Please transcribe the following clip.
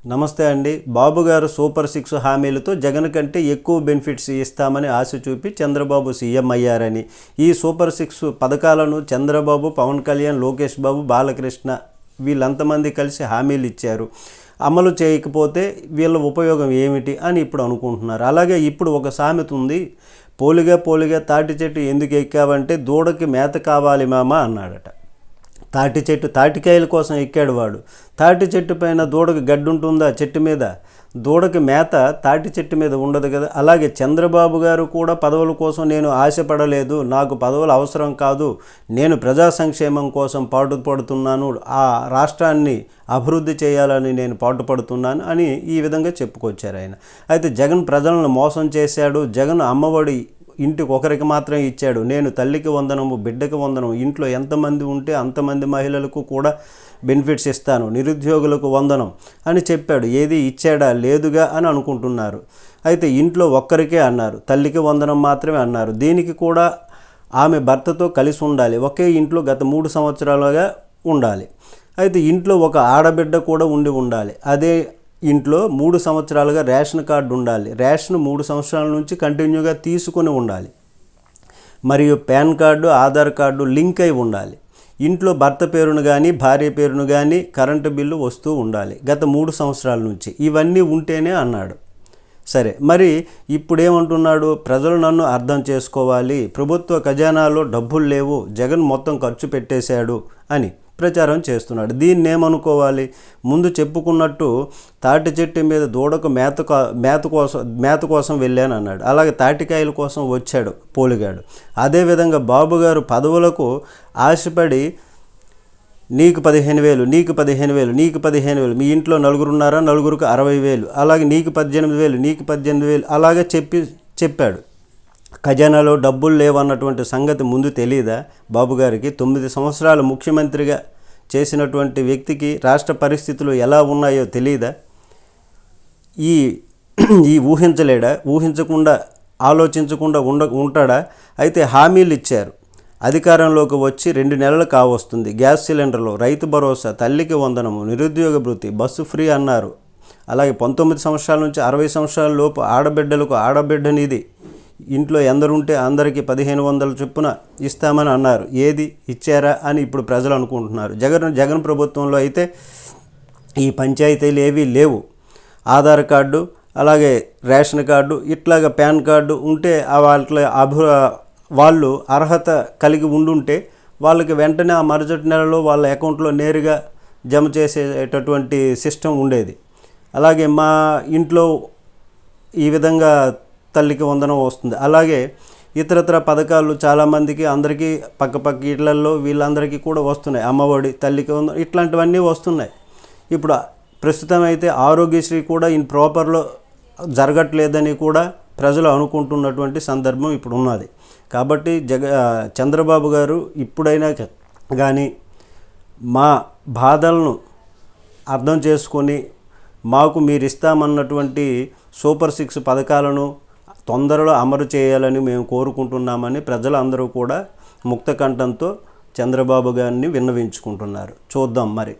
నమస్తే అండి. బాబుగారు సూపర్ సిక్స్ హామీలతో జగన్ కంటే ఎక్కువ బెనిఫిట్స్ ఇస్తామని ఆశ చూపి చంద్రబాబు సీఎం అయ్యారని. ఈ సూపర్ సిక్స్ పథకాలను చంద్రబాబు పవన్ కళ్యాణ్ లోకేష్ బాబు బాలకృష్ణ వీళ్ళంతమంది కలిసి హామీలు ఇచ్చారు. అమలు చేయకపోతే వీళ్ళ ఉపయోగం ఏమిటి అని ఇప్పుడు అనుకుంటున్నారు. అలాగే ఇప్పుడు ఒక సామెత ఉంది. పోలిగా పోలిగా తాటి చెట్టు ఎందుకు ఎక్కావంటే దూడకి మేత కావాలి మామ అన్నాడట. తాటి చెట్టు తాటికాయల కోసం ఎక్కాడు వాడు. తాటి చెట్టు పైన దూడకు గడ్డి ఉంటుందా చెట్టు మీద? దూడకి మేత తాటి చెట్టు మీద ఉండదు కదా. అలాగే చంద్రబాబు గారు కూడా పదవుల కోసం నేను ఆశపడలేదు. నాకు పదవులు అవసరం కాదు. నేను ప్రజా సంక్షేమం కోసం పాటుపడుతున్నాను ఆ రాష్ట్రాన్ని అభివృద్ధి చేయాలని నేను పాటుపడుతున్నాను అని ఈ విధంగా చెప్పుకొచ్చారు ఆయన. అయితే జగన్ ప్రజలను మోసం చేశాడు. జగన్ అమ్మఒడి ఇంటికి ఒకరికి మాత్రమే ఇచ్చాడు. నేను తల్లికి వందనము బిడ్డకి వందనము ఇంట్లో ఎంతమంది ఉంటే అంతమంది మహిళలకు కూడా బెనిఫిట్స్ ఇస్తాను నిరుద్యోగులకు వందనం అని చెప్పాడు. ఏది ఇచ్చాడా? లేదుగా అని అనుకుంటున్నారు. అయితే ఇంట్లో ఒక్కరికే అన్నారు. తల్లికి వందనం మాత్రమే అన్నారు. దీనికి కూడా ఆమె భర్తతో కలిసి ఉండాలి. ఒకే ఇంట్లో గత మూడు సంవత్సరాలుగా ఉండాలి. అయితే ఇంట్లో ఒక ఆడబిడ్డ కూడా ఉండి ఉండాలి. అదే ఇంట్లో మూడు సంవత్సరాలుగా రేషన్ కార్డు ఉండాలి. రేషన్ మూడు సంవత్సరాల నుంచి కంటిన్యూగా తీసుకొని ఉండాలి. మరియు PAN card Aadhaar card link అయి ఉండాలి. ఇంట్లో భర్త పేరును కానీ భార్య పేరును కానీ కరెంటు బిల్లు వస్తూ ఉండాలి. గత మూడు సంవత్సరాల నుంచి. ఇవన్నీ ఉంటేనే అన్నాడు. సరే మరి ఇప్పుడు ఏమంటున్నాడు ప్రజలు నన్ను అర్థం చేసుకోవాలి. ప్రభుత్వ ఖజానాలో డబ్బులు లేవు. జగన్ మొత్తం ఖర్చు పెట్టేశాడు అని. ప్రచారం చేస్తున్నాడు. దీన్ని ఏమనుకోవాలి? ముందు చెప్పుకున్నట్టు తాటి చెట్టు మీద దూడకు మేత కా- మేత కోసం మేత కోసం వెళ్ళాను అన్నాడు. అలాగే తాటికాయల కోసం వచ్చాడు పోలిగాడు. అదేవిధంగా బాబుగారు పదవులకు ఆశపడి నీకు పదిహేను వేలు నీకు పదిహేను వేలు నీకు పదిహేను వేలు మీ ఇంట్లో నలుగురున్నారా? నలుగురికి అరవై వేలు అలాగే నీకు పద్దెనిమిది వేలు నీకు పద్దెనిమిది వేలు అలాగే చెప్పి చెప్పాడు. ఖజానాలో డబ్బులు లేవన్నటువంటి సంగతి ముందు తెలియదా బాబు గారికి తొమ్మిది సంవత్సరాలు ముఖ్యమంత్రిగా చేసినటువంటి వ్యక్తికి రాష్ట్ర పరిస్థితులు ఎలా ఉన్నాయో తెలియదా ఈ ఈ ఊహించలేడా? ఊహించకుండా ఆలోచించకుండా ఉండ ఉంటాడా? అయితే హామీలు ఇచ్చారు. అధికారంలోకి వచ్చి రెండు నెలలు కావస్తుంది. గ్యాస్ సిలిండర్లు రైతు భరోసా తల్లికి వందనము నిరుద్యోగ భృతి బస్సు ఫ్రీ అన్నారు. అలాగే పంతొమ్మిది సంవత్సరాల నుంచి అరవై సంవత్సరాల లోపు ఆడబిడ్డలకు ఆడబిడ్డనిది. ఇంట్లో ఎందరుంటే అందరికీ పదిహేను వందల చొప్పున ఇస్తామని అన్నారు. ఏది? ఇచ్చారా? అని ఇప్పుడు ప్రజలు అనుకుంటున్నారు. జగన్ జగన్ ప్రభుత్వంలో అయితే ఈ పంచాయతీలు ఏవీ లేవు. ఆధార్ కార్డు అలాగే రేషన్ కార్డు ఇట్లాగ పాన్ కార్డు ఉంటే ఆ అభి వాళ్ళు అర్హత కలిగి ఉండుంటే వాళ్ళకి వెంటనే ఆ మరుసటి నెలలో వాళ్ళ అకౌంట్లో నేరుగా జమ చేసేటటువంటి సిస్టమ్ ఉండేది. అలాగే మా ఇంట్లో ఈ విధంగా తల్లికి వందనం వస్తుంది. అలాగే ఇతరత్ర పథకాలు చాలామందికి అందరికీ పక్క పక్క ఇళ్ళల్లో వీళ్ళందరికీ కూడా వస్తున్నాయి. అమ్మఒడి తల్లికి వందనం ఇట్లాంటివన్నీ వస్తున్నాయి. ఇప్పుడు ప్రస్తుతం అయితే ఆరోగ్యశ్రీ కూడా ఇన్ ప్రాపర్లో జరగట్లేదని కూడా ప్రజలు అనుకుంటున్నటువంటి సందర్భం ఇప్పుడు ఉన్నది. కాబట్టి జగ చంద్రబాబు గారు ఇప్పుడైనా కానీ మా బాధలను అర్థం చేసుకొని మాకు మీరు ఇస్తామన్నటువంటి సూపర్ సిక్స్ పథకాలను తొందరలో అమలు చేయాలని మేము కోరుకుంటున్నామని ప్రజలందరూ కూడా ముక్త కంఠంతో చంద్రబాబు గారిని విన్నవించుకుంటున్నారు. చూద్దాం మరి.